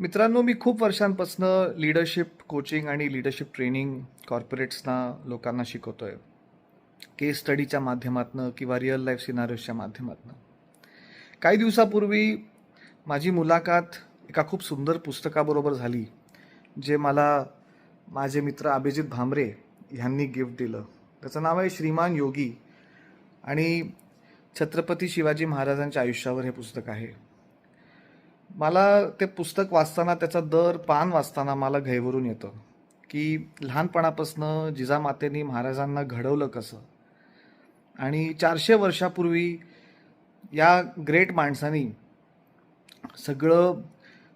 मित्रांनो मी खूप वर्षांपासनं लीडरशिप कोचिंग आणि लीडरशिप ट्रेनिंग कॉर्पोरेट्सना लोकांना शिकवतो आहे केस स्टडीच्या माध्यमातून किंवा रिअल लाईफ सिनारिओच्या माध्यमातून. काही दिवसापूर्वी माझी मुलाखत एका खूप सुंदर पुस्तकाबरोबर झाली जे मला माझे मित्र अभिजित भामरे ह्यांनी गिफ्ट दिलं. त्याचं नाव आहे श्रीमान योगी आणि छत्रपती शिवाजी महाराजांच्या आयुष्यावर हे पुस्तक आहे. मला ते पुस्तक वाचताना त्याचा दर पान वाचताना मला घैवरून येतं की लहानपणापासनं जिजामातेनी महाराजांना घडवलं कसं? आणि चारशे वर्षापूर्वी या ग्रेट माणसांनी सगळं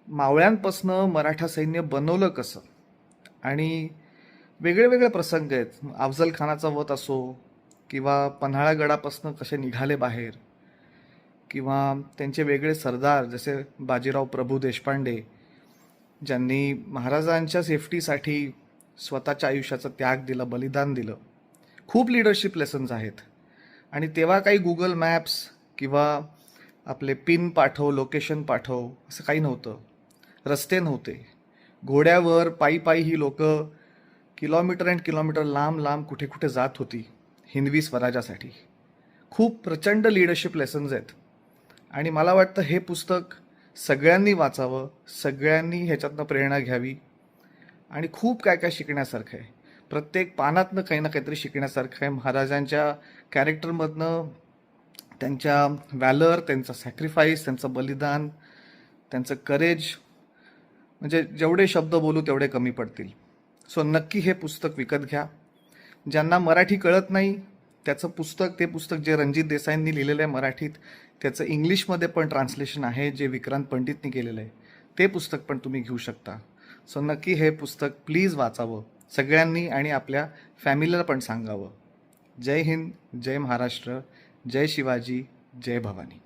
मावळ्यांपासनं मराठा सैन्य बनवलं कसं? आणि वेगळे वेगळे प्रसंग आहेत. अफजल खानाचा वध असो किंवा पन्हाळागडापासनं कसे निघाले बाहेर किंवा त्यांचे वेगळे सरदार जसे बाजीराव प्रभू देशपांडे ज्यांनी महाराजांच्या सेफ्टीसाठी स्वतःच्या आयुष्याचा त्याग दिला बलिदान दिलं. खूप लिडरशिप लेसन्स आहेत. आणि तेव्हा काही गुगल मॅप्स किंवा आपले पिन पाठव लोकेशन पाठव असं काही नव्हतं. रस्ते नव्हते. घोड्यावर पायी पायी ही लोक किलोमीटर अँड किलोमीटर लांब लांब कुठे कुठे जात होती हिंदवी स्वराजासाठी खूप प्रचंड लिडरशिप लेसन्स आहेत. आणि मला वाटतं हे पुस्तक सगळ्यांनी वाचावं सगळ्यांनी ह्याच्यातनं प्रेरणा घ्यावी. आणि खूप काय काय शिकण्यासारखं आहे. प्रत्येक पानातनं काही ना काहीतरी शिकण्यासारखं आहे. महाराजांच्या कॅरेक्टरमधनं त्यांच्या व्हॅलर त्यांचा सॅक्रिफाईस त्यांचं बलिदान त्यांचं करेज म्हणजे जेवढे शब्द बोलू तेवढे कमी पडतील. सो नक्की हे पुस्तक विकत घ्या. ज्यांना मराठी कळत नाही त्याचं पुस्तक ते पुस्तक जे रणजित देसाईंनी लिहिलेलं आहे मराठीत त्याचं इंग्लिशमध्ये पण ट्रान्सलेशन आहे जे विक्रांत पंडितनी केलेलं आहे. ते पुस्तक पण तुम्ही घेऊ शकता. सो नक्की हे पुस्तक प्लीज वाचावं. सगळ्यांनी आणि आपल्या फॅमिलीला पण सांगावं. जय हिंद जय महाराष्ट्र जय शिवाजी जय भवानी.